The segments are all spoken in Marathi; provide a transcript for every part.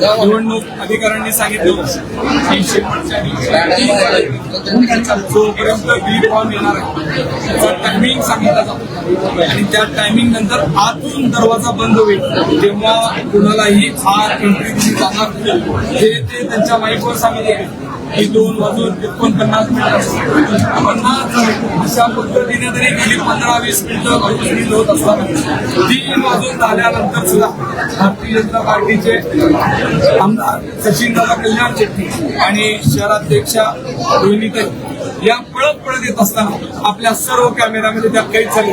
निवडणूक अधिकाऱ्यांनी सांगितलं. जोपर्यंत बी फॉर्म येणार आहे त्याचा टायमिंग सांगितला जातो. आणि त्या टायमिंग नंतर आतून दरवाजा बंद होईल. तेव्हा कुणालाही हा एंट्री जाणार हे ते त्यांच्या माईकवर सांगितले की दोन वाजून एकोणपन्नास मिनिटं पन्नास अशा पद्धतीने तरी गेली पंधरा वीस मिनिटं कंटिन्यू होत असताना तीन वाजून झाल्यानंतर सुद्धा भारतीय जनता पार्टीचे आमदार सचिन दादा कल्याण शेट्टी आणि शहराध्यक्षा रोहिणी या पळत पळत येत असताना आपल्या सर्व कॅमेऱ्यामध्ये त्या कैद झाले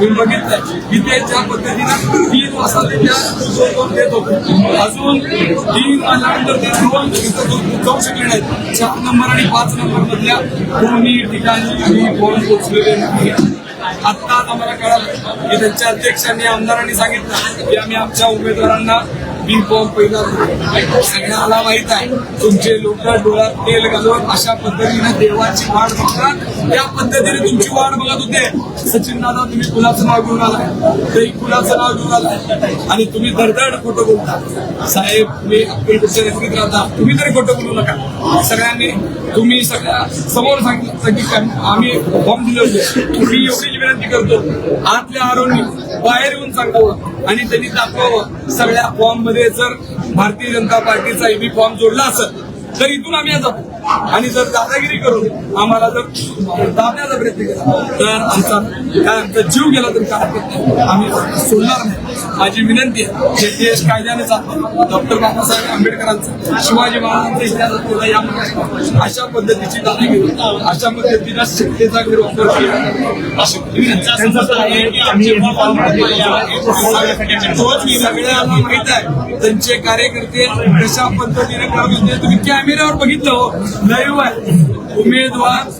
मी बघितलं इथे ज्या पद्धतीनं तीन वाजता त्या दोन देत होतो. अजून तीन वाजल्यानंतर ते दोन इथं जाऊ- शकले नाहीत. चार नंबर आणि पाच नंबर मधल्या दोन्ही ठिकाणी मी फोन पोहोचलेले नाही. आत्ताच आम्हाला कळालं की त्यांच्या अध्यक्षांनी आमदारांनी सांगितलं की आम्ही आमच्या उमेदवारांना बी फॉर्म पहिला सगळ्यांना सगळ्याला माहीत आहे तुमचे लोक डोळ्यात तेल घालून अशा पद्धतीने देवाची वाढ बघतात. त्या पद्धतीने तुमची वाढ बघत होते. सचिन दादा तुम्ही कुणाचं नाव घेऊन आलाय? तरी कुणाचं नाव घेऊन आलाय? आणि तुम्ही दरदड खोटं बोलता. साहेब मी अक्कलकोटच्या नगरीत राहता. तुम्ही तरी खोटं बोलू नका. सगळ्यांनी तुम्ही सगळ्या समोर सांगितलं की आम्ही फॉर्म दिले होते मी एवढीच विनंती करतो. आतल्या आरोग्य बाहेर येऊन सांगावं. आणि त्यांनी दाखवावं. सगळ्या फॉर्ममध्ये जर भारतीय जनता पार्टीचा एबी फॉर्म जोडला असेल तर इथून आम्ही आज जातो. आणि जर दादागिरी करून आम्हाला जर दाबण्याचा प्रयत्न केला तर आमचा काय आमचा जीव गेला तरी काय हरकत नाही. आम्ही सोडणार नाही. माझी विनंती आहे जे देश कायद्याने चालतो. डॉक्टर बाबासाहेब आंबेडकरांचा शिवाजी महाराजांचा इतिहास असलेला यामध्ये अशा पद्धतीची दादागिरी अशा पद्धतीचा शक्तीचा गैरवापर सगळ्यांना माहीत आहे त्यांचे कार्यकर्ते कशा पद्धतीने काम होते तुम्ही कॅमेऱ्यावर बघितलं हो. हो उमेदवार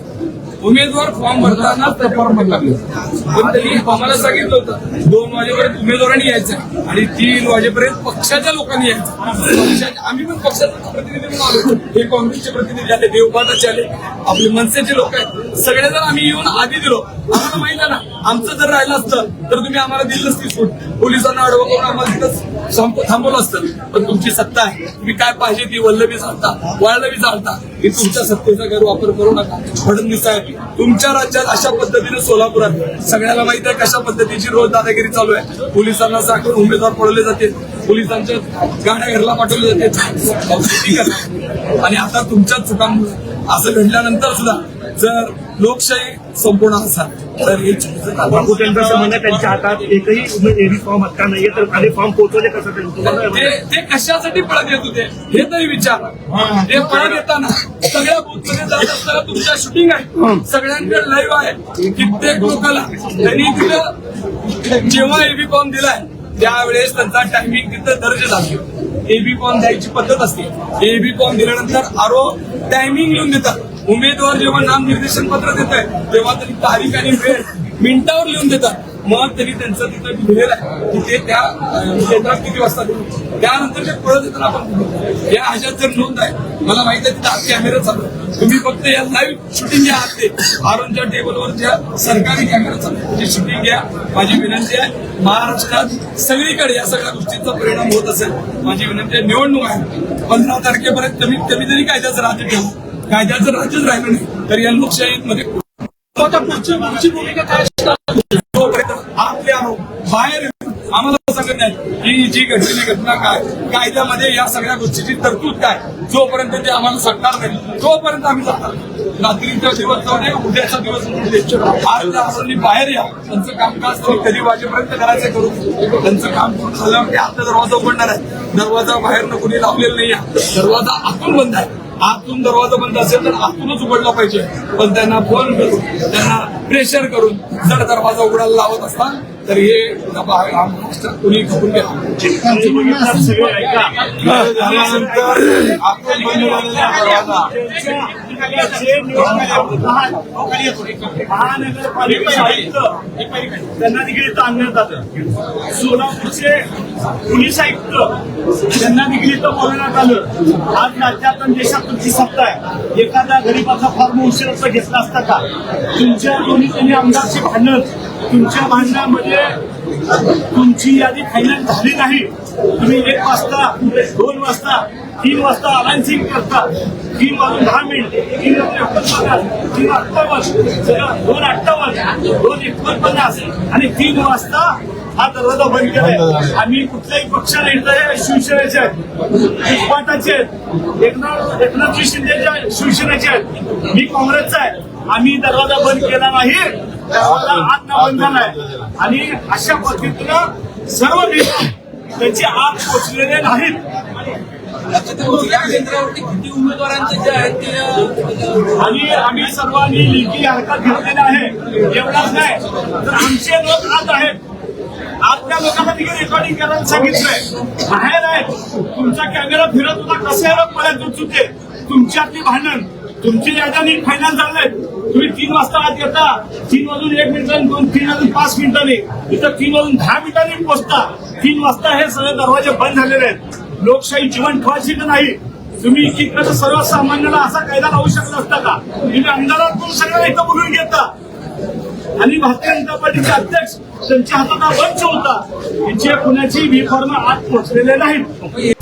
उमेदवार फॉर्म भरताना ते फॉर्म भरला पण त्यांनी आम्हाला सांगितलं होतं दोन वाजेपर्यंत उमेदवारांनी यायचं आणि तीन वाजेपर्यंत पक्षाच्या लोकांनी यायचं. आम्ही पण पक्षाचे प्रतिनिधी म्हणून आलो. हे काँग्रेसचे प्रतिनिधी आले देवबादाचे आले आपले मनसेचे लोक आहेत. सगळे जर आम्ही येऊन आधी दिलो. आम्हाला माहिती ना आमचं जर राहिलं असतं तर तुम्ही आम्हाला दिलं नसती सूट पोलिसांना अडवं करून आम्हाला तिथंच थांबवलं असतं. पण तुमची सत्ता आहे. तुम्ही काय पाहिजे ती वल्लवी चालता वळलवी चालता की तुमच्या सत्तेचा गैरवापर करू नका. फडणवीस साहेब तुमच्या राज्यात अशा पद्धतीने सोलापुरात सगळ्याला माहीत आहे कशा पद्धतीची रोज दादागिरी चालू आहे. पोलिसांना साखर उमेदवार पडवले जाते. पोलिसांच्या गाड्या घरला पाठवले जाते. आणि आता तुमच्याच चुकांमुळे असं घडल्यानंतर सुद्धा जर लोकशाही संपूर्ण असाल तर हे चुकीचं असं म्हणणं त्यांच्या हातात एकही एबी फॉर्म हक्का नाहीये तर आणि फॉर्म पोहोचवले कसं ते ते कशासाठी पळत येत होते? हे तरी विचार. ते पळत येताना सगळ्या बूथमध्ये जात असताना तुमच्या शूटिंग आहे. सगळ्यांकडे लाईव्ह आहे. कित्येक लोकांना त्यांनी तिथं जेव्हा एबी फॉर्म दिलाय त्यावेळेस त्यांचा टायमिंग तिथं दर्ज झाला. एबी फॉर्म द्यायची पद्धत असते. एबी फॉर्म दिल्यानंतर आरो टायमिंग लिहून देतात. उमेदवार जेव्हा नामनिर्देशन पत्र देत आहे तेव्हा त्यांनी तारीख आणि वेळ मिनिटावर लिहून देतात. मग त्यांनी त्यांचं तिथं लिहिलेलं आहे की ते त्या क्षेत्रात केंद्रात किती वाजता त्यानंतर ते पळत येतात आपण या ह्याच्यात जर नोंद आहे मला माहीत आहे तिथं कॅमेरा चालू तुम्ही फक्त या लाईव्ह शूटिंग घ्या आत ते. आरोनच्या टेबलवर ज्या सरकारी कॅमेरा चालू ती शूटिंग घ्या. माझी विनंती आहे महाराष्ट्रात सगळीकडे या सगळ्या गोष्टींचा परिणाम होत असेल. माझी विनंती आहे निवडणूक आहे. पंधरा तारखेपर्यंत कमीत कमी तरी कायद्याचं राज्य ठेवू. कायद्याचं राज्यच राहिलं नाही. तर या लोकशाहीमध्ये पुढची भूमिका काय असणार? आपले बाहेर आम्हाला सांगत नाही की जी घडलेली घटना काय कायद्यामध्ये या सगळ्या गोष्टीची तरतूद काय जोपर्यंत ते आम्हाला सांगणार नाही तोपर्यंत आम्ही जाणार रात्रीचा दिवस जाऊ नये उद्याचा दिवस आज आपण बाहेर या. त्यांचं कामकाज कधी वाजेपर्यंत करायचं करू? त्यांचं काम पूर्ण झाल्यावर ते आता दरवाजा उघडणार आहे. दरवाजा बाहेरनं कुणी लावलेला नाही आहे दरवाजा आतून बंद आहे. आतून दरवाजा बंद असेल तर आतूनच उघडला पाहिजे. पण त्यांना फोन करून त्यांना प्रेशर करून जर दरवाजा उघडायला लावत असतात तर हे महाराष्ट्रात कुणी खपून घ्या. झाल्यानंतर आपण बंद झालेला महानगरपालिका आयुक्त त्यांना इथं आणण्यात आलं. सोलापूरचे पोलीस आयुक्त त्यांना इथं बोलवण्यात आलं. आज राज्यात आणि देशात तुमची सत्ता आहे एखादा गरीबाचा फॉर्म उशिरा घेतला असता का? तुमच्या दोन्ही त्यांनी आमदारची भांडण तुमच्या भांडणामध्ये तुमची यादी फायनल झाली नाही. तुम्ही एक वाजता दोन वाजता तीन वाजता अलायन्सिंग करता. तीन वाजून दहा मिनिट. तीन वाजून एकोणपन्नास. तीन अठ्ठावन्न. सगळं दोन अठ्ठावन्न. दोन एकोणपन्नास. आणि तीन वाजता हा दरवाजा बंद केलाय. आम्ही कुठल्याही पक्षाला इथं शिवसेनेचे आहेत. उस्मानाचे आहेत. एकनाथ एकनाथजी शिंदेच्या शिवसेनेचे आहेत. मी काँग्रेसचा आहे. आम्ही दरवाजा बंद केला नाही. आत झालाय आणि अशा पद्धतीनं सर्व नेते त्यांचे आत पोचलेले नाहीत. या केंद्रावरती किती उमेदवारांचे जे आहेत ते आणि आम्ही सर्वांनी लेखी हरकत घेतलेला आहे. एवढाच नाही तर आमचे लोक आत आहेत. आतल्या लोकांना देखील रेकॉर्डिंग करायला सांगितलंय? बाहेर आहेत. तुमचा कॅमेरा फिरत होता कसे लोक होते तुमच्यातली भांडण. तुमची याद्याने फायनल झालंय. तुम्ही तीन वाजता आत येता. तीन वाजून एक मिनिटांनी दोन तीन वाजून पाच मिनिटांनी इथं तीन वाजून दहा मिनिटांनी पोचता तीन वाजता हे सगळे दरवाजे बंद झालेले आहेत. लोकशाही जीवन ठेवायची का नाही? तुम्ही एकीकडे सर्वसामान्याला असा कायदा लावू शकत असता का? तुम्ही अंधारातून सगळ्यांना इथं बोलून घेता. आणि भारतीय जनता पार्टीचे अध्यक्ष त्यांच्या हातात हा होता. त्यांचे पुण्याची व्ही आज आत पोहोचलेले नाहीत.